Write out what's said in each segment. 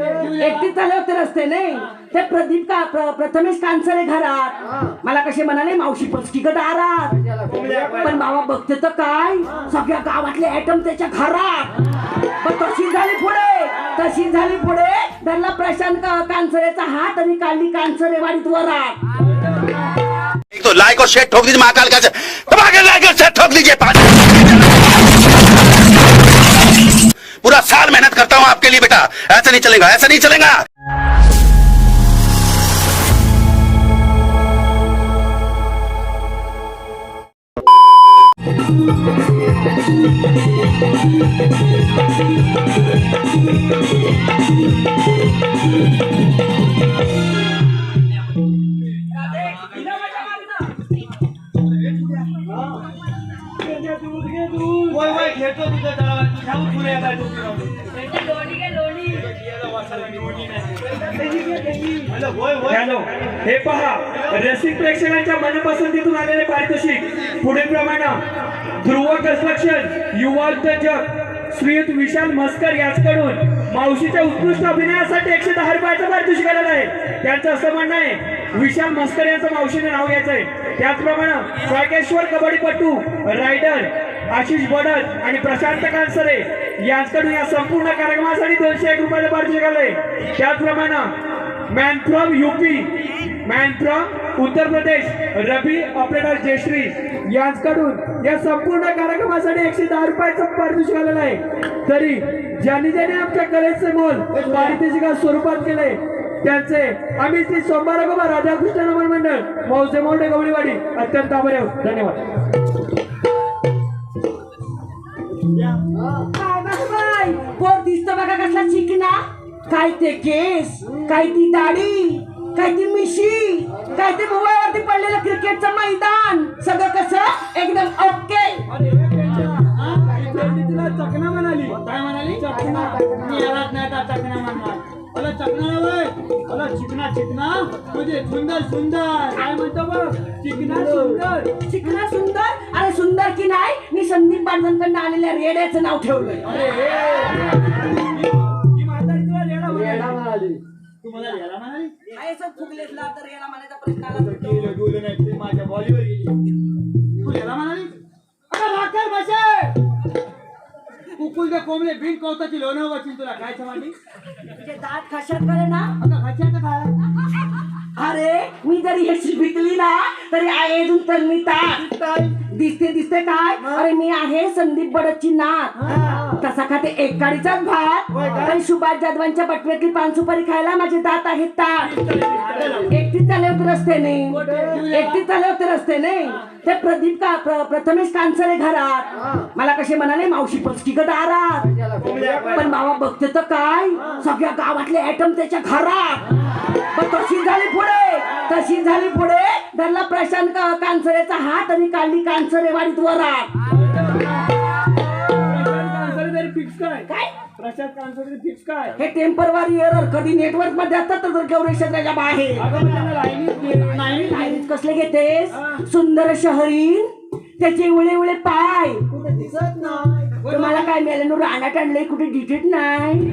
एकटी चालले होते रस्ते नाही. ते प्रदीप का प्र- प्रथमेश कांसरे घरात. मला कसे म्हणाले मावशी पचकी दारात. पण बाबा बघते तर काय? सगळ्या गावातले ऍटम त्याच्या घरात. पण तशी झाली पुढे. तशी झाली पुढे. धरला प्रशांत का- कांसरेचा हात आणि काढली कांसरे वाडीत वरात. एक तो लाइक और शेयर ठोक दीजिए महाकाल का दबा के लाइक और शेयर ठोक दीजिए मेहनत करता हूँ आपके लिए बेटा। ऐसा नहीं चलेगा ऐसा नहीं चलेगा। जरा तुझ्या हॅलो हे पहा रसिक प्रेक्षकांच्या मनपसंतीतून आलेले पारितोषिक. पुढील प्रमाणे ध्रुव कन्स्ट्रक्शन युवा उद्योजक श्रीयुत विशाल मस्कर याचकडून मावशीच्या उत्कृष्ट अभिनयासाठी एकशे दहा रुपयाचं पारितोषिक आलेलं आहे. त्यांचं असं म्हणणं आहे विशाल मस्कर यांचं मावशीने नाव घ्यायचं आहे त्याचप्रमाणे स्वाकेश्वर कबड्डीपटू रायडर आशिष बडत आणि प्रशांत कानसरे यांच्याकडून या संपूर्ण कार्यक्रमासाठी दोनशे एक रुपयाचे पार्टी आलंय त्याचप्रमाणे man from UP man from Uttar Pradesh rabi operator Jayashree यांच्याकडून या संपूर्ण कार्यक्रमासाठी एकशे दहा रुपयाचं पारितोषिक आलेलं आहे. तरी ज्यांनी ज्यांनी आमच्या कलेचे मोल पारितोषिका स्वरूपात केले त्यांचे आम्ही श्री सोमवार गोबा राधाकृष्ण मंडळ मौजे मोठे गवळीवाडी अत्यंत आभारी आहोत. धन्यवाद. काय बघ बाई पोर दिसतो बघा कसला चिकना. काय ते केस काय ती दाढी काय ती मिशी काय ते मोबाईलवरती पडलेलं क्रिकेटचं मैदान. सगळं कसं? एकदम ओके. तिला चकना म्हणाली. काय म्हणाली? चकना. मी यालाच नाही चकना म्हणणार अला चकना नव्हे अला चिकना चिकना. म्हणजे सुंदर सुंदर. काय म्हणतो बघ चिकना सुंदर. चिकना सुंदर? अरे सुंदर की नाही? मी संदीप बांधणकडनं आलेल्या रेड्याचं नाव ठेवलंय. अरे हे. ही म्हातारी तुला रेडा म्हणाली. तू मला रेडा म्हणाली? फुगलेतला तर याला म्हणायचा प्रश्न आला तर गेलं गेलं नाही तू माझ्या बॉलीवर गेली तू रेडा म्हणाली? कुकुलच्या कोंबले बिन कवताची लोणं वाचील तुला काय समाधी तुझे दात कशात करे ना अगं खायचं काय अरे मी जरी हे विकली ना तरी आहे अजून तात दिसते दिसते काय? अरे मी आहे संदीप बडतची नात. तसा खाते एक काडीचाच भात? पण सुभाष जाधवांच्या बटव्यातली पान सुपारी खायला माझे दात आहेत ताट एकटी चालले होते रस्ते नाही. एकटी चालले होते रस्ते नाही. ते प्रदीप का प्र- प्रथमेश कांसरे घरात. मला कसे म्हणाले मावशी पचकी दारात पण बाबा बघते तर काय? सगळ्या गावातले ऍटम त्याच्या घरात. पण तशी झाली पुढे. तशी झाली पुढे. धरला प्रशांत का- कांसरेचा हात आणि काढली कांसरे वाडीत वरात. फिक्स काय? काय? प्रशांत कांसर फिक्स काय? हे टेम्परवारी एरर कधी नेटवर्कमध्ये असतात तर गौरी क्षेत्राच्या बाहेर. कसले घेतेस? सुंदर शहरीन. त्याचे उळे उळे पाय. दिसत नाही. तुम्हाला काय मिळालं? नु रानात आणले कुठे डिटेट नाही?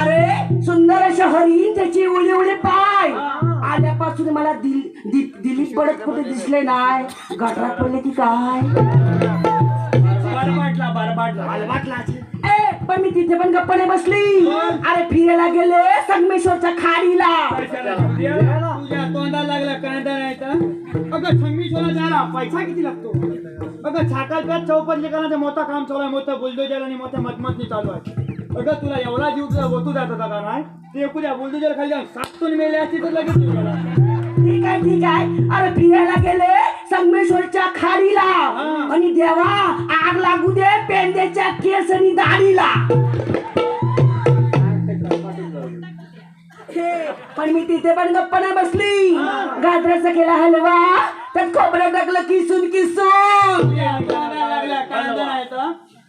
अरे सुंदर शहरी त्याची उळे उळे पाय. आल्यापासून मला दिल दिलीप पडत कुठे दिसले नाही. गटरात पडले की काय? बरबाटला बरबाटला. वाटला पण मी तिथे पण गप्पाने बसली. अरे फिरायला गेले संगमेश्वरच्या खाडीला. तुझ्या तोंडाला लागला कांदा नाही तर? अगं संगमेश्वरा जायला पैसा किती लागतो? अगं छाकाल प्यात चौपदले करायचं मोठं काम चालू आहे मोठं बुलडोजर आणि मोठ्या मतमतनी चालू आहे. अगं तुला एवढा जीव तुला ओतू जात होता का नाही? ते एकुद्या बुलडोजर खाली जाऊन सातून मेले असती तर लगेच. ठीक आहे ठीक आहे. अरे फिरायला गेले संगमेश्वरच्या खाडीला. आणि देवा आग लागू दे पेंद्याच्या केस आणि दाढीला पण मी तिथे पण गप्पा बसली. गाजराचा केला हलवा त्यात खोबरं टाकलं किसून किसून.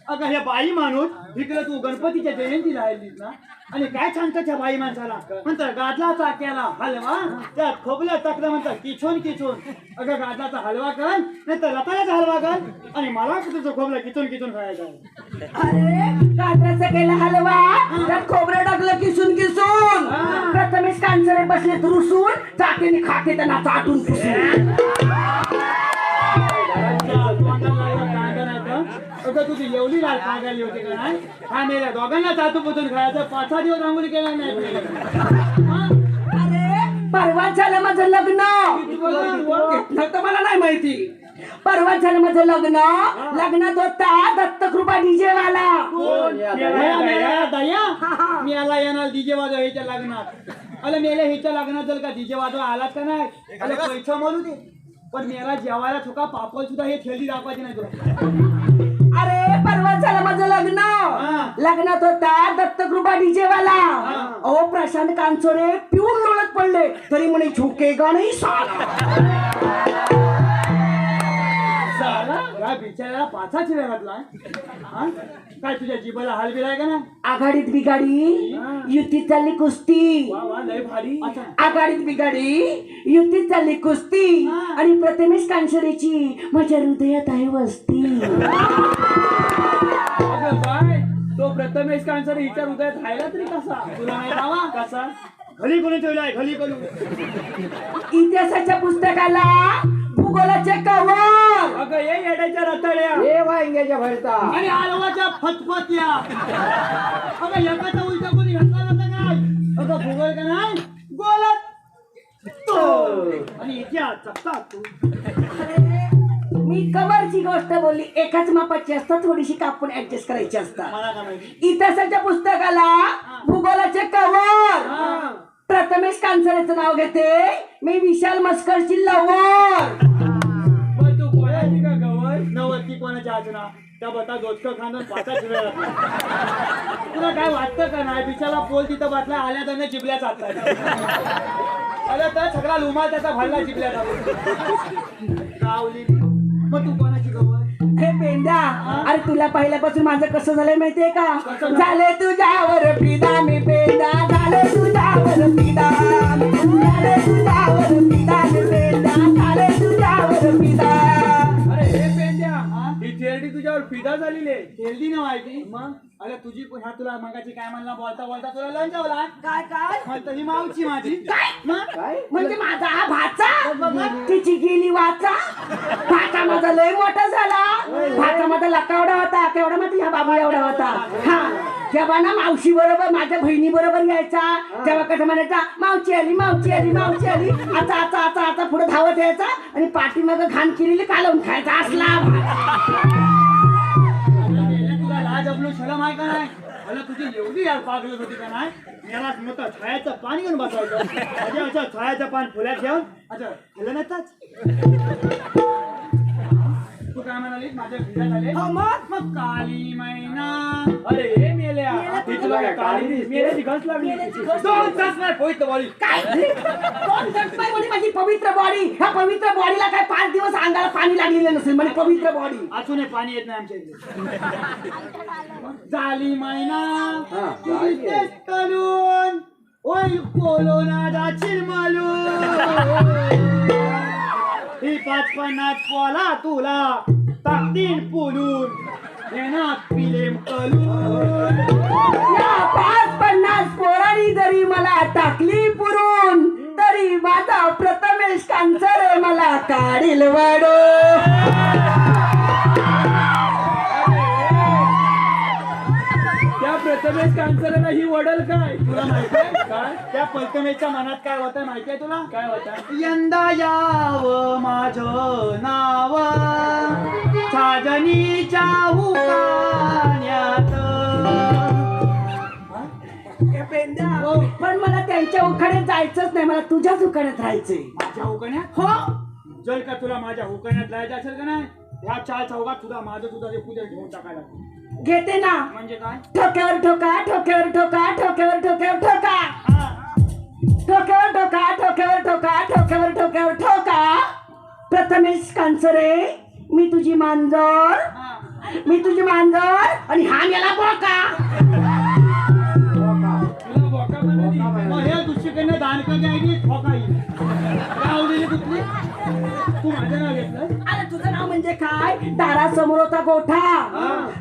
अगं हे बाई माणूस इकडे तू गणपतीच्या जयंतीला आलीस ना आणि काय सांगतात त्या बाई माणसाला? म्हणतात गाजलाचा केला हलवा त्यात खोबलं टाकलं म्हणतात किचून किचून. अगं गाजलाचा हलवा कर नाही तर रताळ्याचा हलवा कर आणि मला तुझं खोबलं किचून किचून खायचं आहे. अरे गाजराचा केला हलवा त्यात खोबरं टाकलं किसून कांचरे बसले रुसून जाते खाते त्यांना चाटून पुसून. तुझी एवढी लाल कागाली होती का नाही हा मेल्या दोघांना चातू पुतून खायचं पाच सहा दिवस रांगोळी केला नाही? अरे परवा झालं माझं लग्न. तर मला नाही माहिती. परवा झालं माझं लग्न. लग्नात होता दत्तकृपा डीजे वाला दया, दया, दया. मी याला येणार डीजे वाजवा ह्याच्या लग्नात. अरे मेल्या ह्याच्या लग्नात जर का डीजे वाजवा आलात का नाही? अरे पैसा म्हणू दे. पण मेला जेवायला चुका पापड सुद्धा हे खेळली दाखवायची नाही तुला. परवा झालं माझं लग्न. लग्नात होता दत्तकृपा डीजे वाला अहो प्रशांत कांचोरे पिऊन लोळत पडले. तरी म्हणे झुकेगा नाही साला साला, या बिचाऱ्याला पाचा चिऱ्या घातला हा? काय तुझ्या जीबाला हाल बिलाय का ना? आघाडीत बिगाडी युतीत चालली कुस्ती. वा वा लय भारी. आघाडीत बिगाडी युतीत चालली कुस्ती. आणि प्रथमेश कांचरेची माझ्या हृदयात आहे वस्ती. प्रथमेश कांसर हिच्या हृदयात राहिला तरी कसा? तुला नाही बाबा? कसा? घरी कोणी ठेवलाय? घरी कोणी? इतिहासाच्या पुस्तकाला भूगोलाचे कवर अगं ये येड्याच्या रताळ्या. हे वांग्याच्या भरता. आणि आलवाच्या फतफत्या अगं एकाचा उलटा कोणी घातला नव्हता काय? अगं भूगोल का नाही? गोलत तो आणि इतिहास चकता तू. मी कवरची गोष्ट बोलली. एकाच मापाची असतात थोडीशी कापून ऍडजस्ट करायची असतात. इतिहासाच्या पुस्तकाला भूगोलाचे कवर प्रथमेश कांचरेचं नाव घेते. मी विशाल मस्करची लवर तू कोणाची का गवर नवरती कोणाच्या आजना त्या बता पाचा शिवाय तुला काय वाटतं का नाही? बिचारा पोल तिथं बसला आल्या त्याने जिबल्या तर सगळा लुमाल त्याचा भरला जिबल्या चावली मग तू कोणाची हे पेंड्या अरे तुला पहिल्यापासून माझं कसं झालंय माहितीये का? झाले? तुझ्यावर फिदा मी पेंडा झाले तुझ्यावर फिदा झाले तुझ्यावर आहे थेरडी ना माहिती मग? अरे तुझी ह्या तुला मगाची काय म्हणला बोलता बोलता तुला लंचावला काय काय? मग तरी मावची माझी. मग? म्हणजे माझा हा भाचा? तिची गेली वाचा? भाचा माझा लय मोठा झाला. भाचा माझा लकावडा होता केवढा माहिती ह्या बाबा एवढा होता. हा. तेव्हा ना मावशी बरोबर माझ्या बहिणी बरोबर यायचा तेव्हा कसं म्हणायचा मावची आली मावची आली मावशी आली. आता आता आता आता पुढे धावत यायचा आणि पाठीमागं घाण केलेली कालवून खायचा असला. तुझी एवढी यार पागलत होती का नाही? याला मग छायाचं पाणी घेऊन बसवायचं. अच्छा छायाचं पान फुल्यात घेऊन अच्छा फुलं नसताच काय म्हणाली माझ्या भिजा झाले हो मग? मग काली मैना. अरे मेल्या. तुला काय काली मेल्याची घस लागली. दोन तास नाही पोहित बॉडी काय? दोन जगताय म्हणे माझी पवित्र बॉडी ह्या पवित्र बॉडीला काय पाच दिवस अंगाला पाणी लागलेलं नसेल? म्हणे पवित्र बॉडी अजूनही पाणी येत नाही आमच्या इथे. झाली मैना. तुझी तेच करून ओय कोलोना जाशील मालून ही पाच पन्नास पोला तुला. टाकतील पुलून येणार पिलेम कलून या पाच पन्नास पोरांनी जरी मला टाकली पुरून तरी माझा प्रथमेश कांचरे मला काढील वाडो प्रथमेश कांचराला ही वडल काय? तुला माहिती आहे? काय? त्या प्रथमेशच्या मनात काय होतं माहिती आहे तुला? काय होतं यंदा याव माझ नाव. साजनीच्या हुकाण्यात हो, पण मला त्यांच्या उखाड्यात जायचंच नाही. मला तुझ्याच उखाड्यात राहायचंय. माझ्या हुकण्यात हो. जर का तुला माझ्या हुकण्यात जायचं असेल का नाही? ह्या चार चौघात तुला माझं तुझा पुढे घेऊन टाकायला घेते ना म्हणजे काय ठोक्यावर ठोका ठोक्यावर ठोका ठोक्यावर ठोक्यावर ठोका हा. ठोक्यावर ठोका ठोक्यावर ठोका ठोक्यावर ठोक्यावर ठोका प्रथमेश कांचरे मी तुझी मांजर हा. मी तुझी मांजर आणि हा मेला बोका तुला बोका मग दुसरीकडनं दान करणे आहे ठोका येईल काय कुठली? तू माझं नाव घेतलं? अरे तुझं नाव म्हणजे काय? दारासमोर होता गोठा.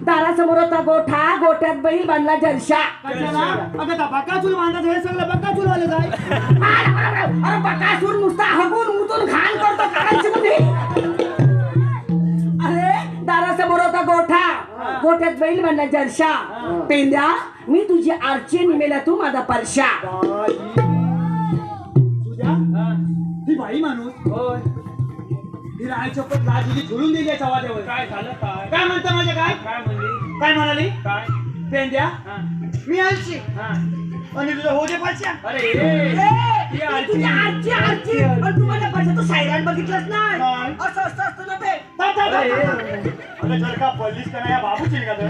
दारासमोर होता गोठा. गोठ्यात बैल बांधला जलशा. कशाला? अगं त्या बकासूर बांधायचं हे सगळं बकासूर आलं काय अरे बकासूर नुसता हगून मुतून घाण करतो अरे दारासमोर होता गोठा. गोठ्यात बैल बांधला जलशा. पेंद्या मी तुझी आरची निमेला तू माझा परशा. ही बाई माणूस. होय. ही दिली काय झालं? काय? काय म्हणता माझ्या काय? काय म्हणली? काय म्हणाली? काय? पेंद्या. हा. मी आलची हा. आणि तुझं होते पाचशा अरे ए, ए, ती आरची. तुझी आरची आरची पण तू माझ्या परशा तू सायरान बघितलंच नाही नाही. असं असतं असतं ना ते थांब, थांब, थांब. अगं जर का पडलीस का नाही या बाबूची का तर?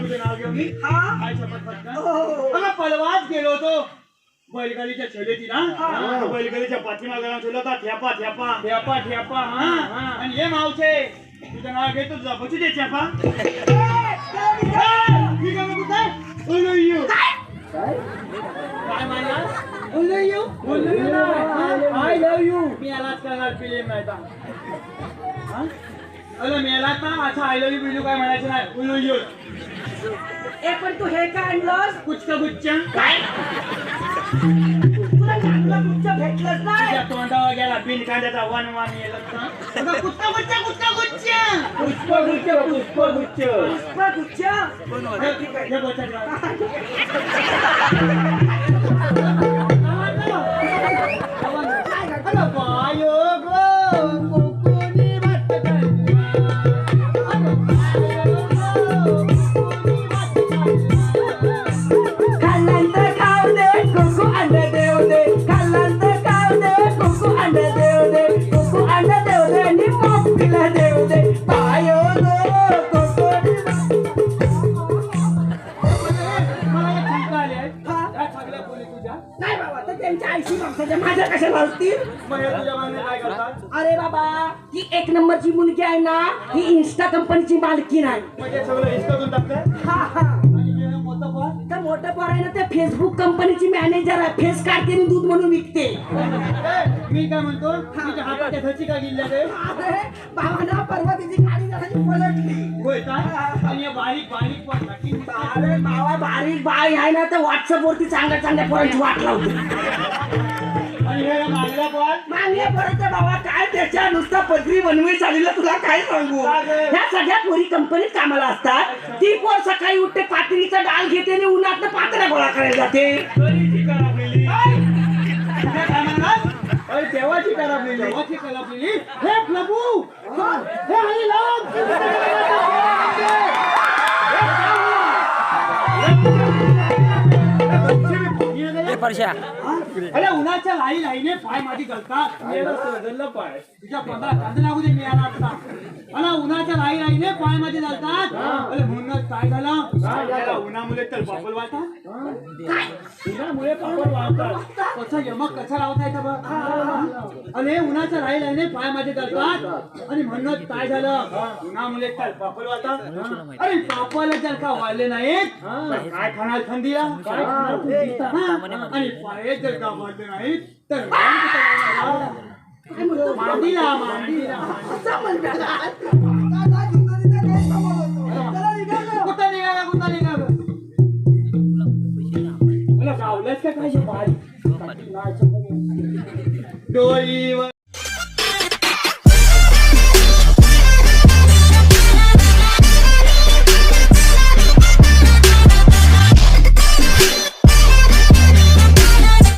तुझं नाव घेऊन मी हा? काय शपथ पटकन? हो. अगं पलवाच गेलो होतो. बैलगाडीच्या शर्यती ना बैलगाडीच्या पाठीमागे ठेवला होता ठेपा ठेपा. ठेपा ठेपा हा. आणि हे मावचे तुझं नाव घेतो तुझा बचू दे मग काय उलू यू काय म्हणला यू आय लव्ह यू मी यालाच करणार फिल्म नाही अरे मेला ना अच्छा आय लव्ह यू बिलू काय म्हणायचं नाही उलू यू ए पण तू हे काय आणलंस? कुचक गुच्च काय? तुला चांगलं गुच्छ भेटलंच नाही तुझ्या तोंडावर गेला बिन कांद्याचा वन वन येला कुचका गुच्च कुचका गुच्च पुष्पगुच्छ पुष्पगुच्छ. मग गुच्छ हे बोलतात राव. अरे बाबा ही एक नंबरची मुलगी आहे ना ही इन्स्टा कंपनीची मालकी नाही. म्हणजे हा हा. हे मोठं पण तर मोठं पोर आहे ना ते फेसबुक कंपनीची मॅनेजर आहे. फेस काढते दूध म्हणून विकते. मी काय म्हणतो? अरे बाबांना परवा तिची गाडी पलटली. हे बारीक बारीक अरे बाबा बारीक बाई आहे ना तर व्हॉट्सअप वरती चांगल्या चांगल्या पोरांची वाट लावते. मागल्या पण मागल्या परत बाबा काय त्याच्या नुसता पदरी बनवी चाललेलं तुला काय सांगू? ह्या सगळ्या पोरी कंपनीत कामाला असतात. ती पोर सकाळी उठते पातळीचा डाल घेते आणि उन्हात पातळ्या गोळा करायला जाते. तरी ती करापलेली काय? म्हणतात अरे देवाची करापलेली देवाची करापलेली हे प्रभू! हे? हरी राम अरे उन्हाच्या लाई लाईने पाय माझी गलतात मेला सोडलं पाय. तुझ्या पंधरा कांदे लागू दे मी आला आता. मला उन्हाच्या लाई लाईने पाय माझे जातात अरे म्हणूनच काय झालं? उन्हामुळे तर बाबल वाटतात उन्हामुळे पापड वाळतात कसं यमक कसा लावता येतं बघ. अरे उन्हाच्या लाई लाईने पाय माझे जातात आणि म्हणूनच काय झालं? उन्हामुळे तर पापल वाटतात अरे पापाला जर का वाढले नाहीत काय खाणार थंडीला काय खाणार? थंडीला? हा, आणि पाय जर का वाढले नाहीत तर राम कुठं लावणार? मांडीला मांडीला. कुठं निघाला कुठं निघाला? मला गावल्यास का काय बाई डोळीवर